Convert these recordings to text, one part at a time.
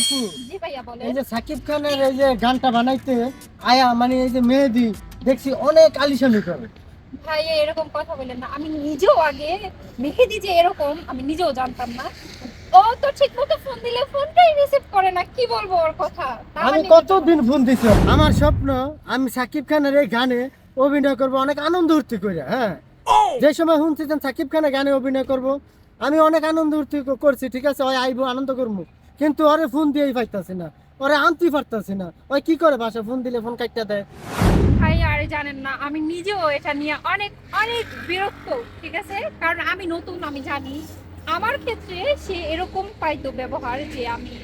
আপু। এই যে সাকিব খানের এই যে গানটা বানাইতে আয়া মানে এই যে মেহেদি দেখছি অনেক করে। ভাই এরকম কথা বলেন না। আমি নিজেও আগে মেহেদি যে এরকম আমি নিজেও জানতাম না। ও তো ঠিক মতো ফোন দিলে ফোনটাই রিসিভ করে না কি বলব ওর কথা? আমি কতদিন ফোন দিছি? আমার স্বপ্ন আমি সাকিব খানের এই গানে অভিনয় করব অনেক আনন্দ উর্তি করে হ্যাঁ? যে সময় শুনছি সাকিব খানের গানে অভিনয় করব আমি অনেক আনন্দ উর্তি করছি ঠিক আছে? ওই আইবো আনন্দ করব কিন্তু ওরে ফোন দিয়েই পাইতাছি না। ওরে আনতে পারতাছি না। ওই কি করে বাসা ফোন দিলে ফোন কাটতে দেয়? ভাই, আরে জানেন না, আমি নিজেও এটা নিয়ে অনেক অনেক বিরক্ত, ঠিক আছে? কারণ আমি নতুন, আমি জানি। আমার ক্ষেত্রে সে এরকম পাইতো ব্যবহার যে আমি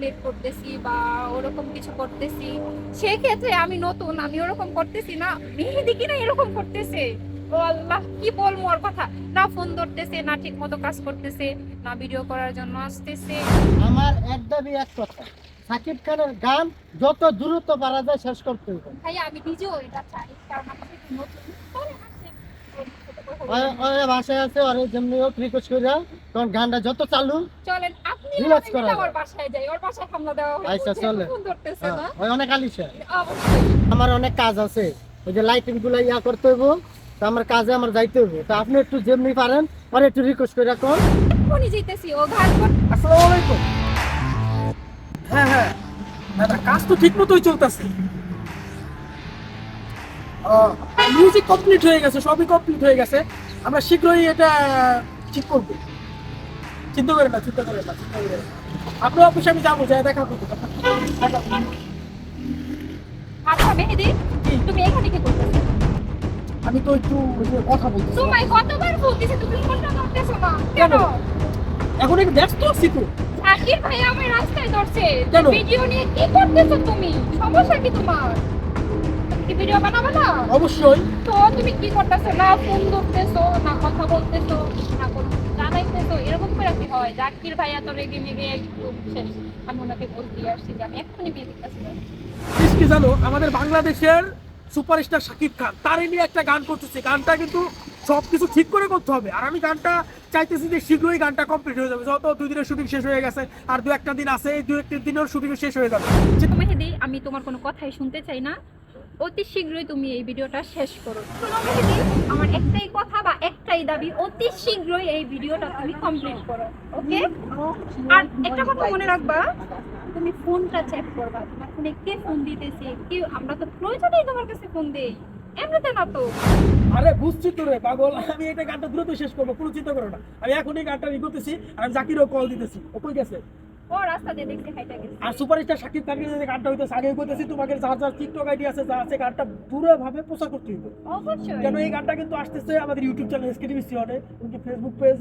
লেট করতেছি বা ওরকম কিছু করতেছি। সেক্ষেত্রে আমি নতুন, আমি ওরকম করতেছি না। মেহেদি কিনা এরকম করতেছে। আল্লাহ কি বলব ওর কথা? না ফোন ধরতেছে না ঠিক মতো কাজ করতেছে না ভিডিও করার জন্য আসতেছে। আমার এক কথা। সাকিব খানের গান যত দ্রুত পারা যায় শেষ করতে হবে। ভাই আমি নিজেও এটা চাই কারণ নতুন ওর বাসায় আছে ওরে যেমনি হোক রিকোয়েস্ট করে তখন গানটা যত চালু চলেন আপনি করা ওর বাসায় যাই ওর বাসায় হামলা দেওয়া হবে আচ্ছা, চলে। হ্যাঁ, ওই অনেক আলিশা। আমার অনেক কাজ আছে ওই যে লাইটিংগুলো ইয়া করতে হইব আমার কাজে আমার যাইতে হইব তো আপনি একটু যেমনি পারেন আর একটু রিকোয়েস্ট করে রাখুন এক্ষুনি যেতেছি ও ঘাট আসসালামু আলাইকুম। হ্যাঁ হ্যাঁ। দাদা কাজ তো ঠিক মতোই চলতেছে। মিউজিক কমপ্লিট হয়ে গেছে সবই কমপ্লিট হয়ে গেছে। আমরা শীঘ্রই এটা ঠিক করব। চিন্তা করেন না চিন্তা করেন না চিন্তা করেন আপনার অফিসে আমি যাব যাই দেখা করব। করব। আচ্ছা মেহেদি তুমি এখানে কি করতেছো আমি তো একটু কথা বলতেছি তোমায় কতবার বলতেছি তুমি ফোনটা ধরতেছো না। কেন? এখন একটু ব্যস্ত আছি তো। শাকির ভাই আমার রাস্তায় ধরছে? ভিডিও নিয়ে কি করতেছো তুমি? সমস্যা কি তোমার? কি ভিডিও বানাবো না? অবশ্যই। তো তুমি কি করতেছো? না ফোন ধরতেছো না কথা বলতেছো না কোনো জানাইতেছো এরকম করে কি হয়? জাকির ভাই এত রেগে মেগে একদম শেষ আমি ওনাকে বলতে আসছি যে আমি এক্ষুনি বিয়ে দিতেছি। কি জানো? আমাদের বাংলাদেশের সুপারস্টার শাকিব খান তার নিয়ে একটা গান করতেছে। গানটা কিন্তু সবকিছু ঠিক করে করতে হবে। আর আমি গানটা চাইতেছি যে শীঘ্রই গানটা কমপ্লিট হয়ে যাবে। যত দুই দিনের শুটিং শেষ হয়ে গেছে, আর দু একটা দিন আছে, এই দু একটা দিনের শুটিং শেষ হয়ে যাবে। মেহেদি আমি তোমার কোনো কথাই শুনতে চাই না। অতি শীঘ্রই তুমি এই ভিডিওটা শেষ করো। আমার একটাই কথা বা একটাই দাবি, অতি শীঘ্রই এই ভিডিওটা তুমি কমপ্লিট করো ওকে আর একটা কথা মনে রাখবা তুমি ফোনটা চেক করবা, তোমার ফোনে কে ফোন দিতেছে, কে, আমরা তো প্রয়োজনেই তোমার কাছে ফোন দেই, এমনিতে না তো? আরে বুঝছি তো রে পাগল, আমি এটা গানটা দ্রুত শেষ করব, কোনো চিন্তা করো না। আমি এখনই গানটা ই করতেছি আর জাকিরও কল দিতেছি, ও কই গেছে? ও রাস্তা দিয়ে দেখতে হাইটা গেছে। আর সুপারস্টার খানকে গানটা আগে তোমাকে যার যার টিকটক আইডি আছে যা আছে গানটা পুরো ভাবে প্রচার করতে হইবে। অবশ্যই। কেন এই গানটা কিন্তু আসতেছে আমাদের ইউটিউব চ্যানেল সিওনে ফেসবুক পেজ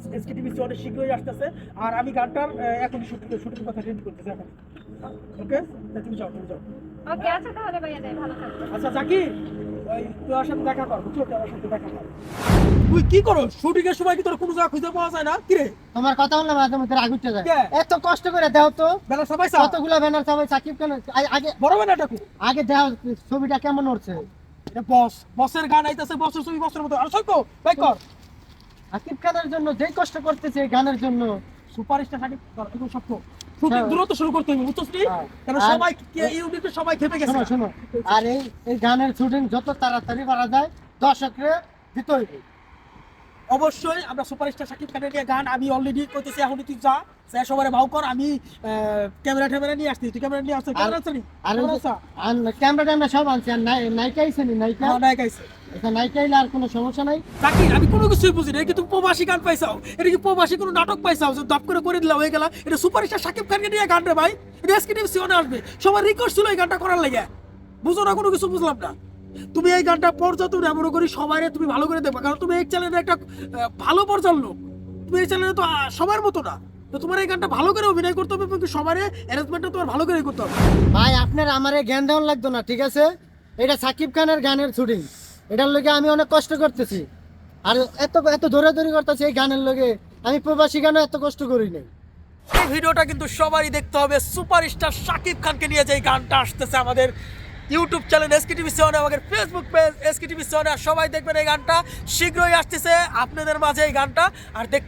সিওনে শীঘ্রই আসতেছে। আর আমি গানটার শুটিং শুটিং কথা রেডি করতেছি এখন। ওকে তুমি যাও তুমি যাও। ওকে আচ্ছা তাহলে ভাইয়া যাই ভালো থাকবে আচ্ছা জাকি ওই তুই সাথে দেখা কর বুঝছ? তুই সাথে দেখা কর। তুই কি করো? শুটিং এর সময় কি তোর কোনো জায়গা খুঁজে পাওয়া যায় না? কি রে? তোমার কথা বললাম মাঝে মধ্যে রাগ যায় এত কষ্ট করে দাও তো। সবাই কতগুলা ব্যানার সবাই সাকিব আ- আগে বড় ডাকু আগে দাও ছবিটা কেমন উঠছে এটা বস। বসের গান আইতাছে বসের ছবি বসের মতো। আর বাই কর। সাকিব খানের জন্য যেই কষ্ট করতেছে গানের জন্য। সুপারস্টার কর এগুলো সব তো। শুটিং হ্যাঁ। দ্রুত শুরু করতে হবে বুঝছিস তুই হ্যাঁ। সবাই কে- এই ইউনিটে সবাই খেপে গেছে। শোনো আর এই গানের শুটিং যত তাড়াতাড়ি পারা যায় দর্শকরে দিতে হইবে। অবশ্যই আমরা সুপারস্টার শাকিব খানের নিয়ে গান আমি অলরেডি করতেছি এখন তুই যা সে সবারে ভাও কর আমি ক্যামেরা ট্যামেরা নিয়ে আসছি। তুই ক্যামেরা নিয়ে আসছিস ক্যামেরা আছে আর ক্যামেরা ট্যামেরা সব আনছে আর নায়িকা আইছে নি নায়িকা? হ্যাঁ নায়ক আইছে। আইলে আর কোনো সমস্যা নাই? জাকির আমি কোনো কিছুই বুঝি না এটা কিন্তু প্রবাসী গান পাইছাও? এটা কি প্রবাসী কোনো নাটক পাইছাও? যে দপ করে করে দিলাম হয়ে গেল। এটা সুপারস্টার শাকিব খানকে নিয়ে গান রে ভাই। এটা এসকেটিভ সিওনে আসবে। সবার রিকোয়েস্ট ছিল এই গানটা করার লাগে। বুঝো না কোনো কিছু বুঝলাম না। তুমি এই গানটা পর্যটন এমন করি সবাই তুমি ভালো করে দেখবা। কারণ তুমি এই চ্যানেলের একটা ভালো পর্যাল লোক। তুমি এই চ্যানেলে তো সবার মতো না। তো তোমার এই গানটা ভালো করে অভিনয় করতে হবে কিন্তু সবার অ্যারেঞ্জমেন্টটা তোমার ভালো করে করতে হবে। ভাই আপনার আমারে জ্ঞান দেওয়ার লাগতো না ঠিক আছে? এটা সাকিব খানের গানের শুটিং। এটার লগে আমি অনেক কষ্ট করতেছি। আর এত এত দৌড়াদৌড়ি করতেছি এই গানের লগে। আমি প্রবাসী গানে এত কষ্ট করি নাই। এই ভিডিওটা কিন্তু সবারই দেখতে হবে। সুপারস্টার শাকিব খানকে নিয়ে যে গানটা আসতেছে আমাদের ইউটিউব চ্যানেল এসকে টিভি সেওয়ানে আমাদের ফেসবুক পেজ এসকে টিভি আর সবাই দেখবেন এই গানটা। শীঘ্রই আসতেছে আপনাদের মাঝে এই গানটা। আর দেখ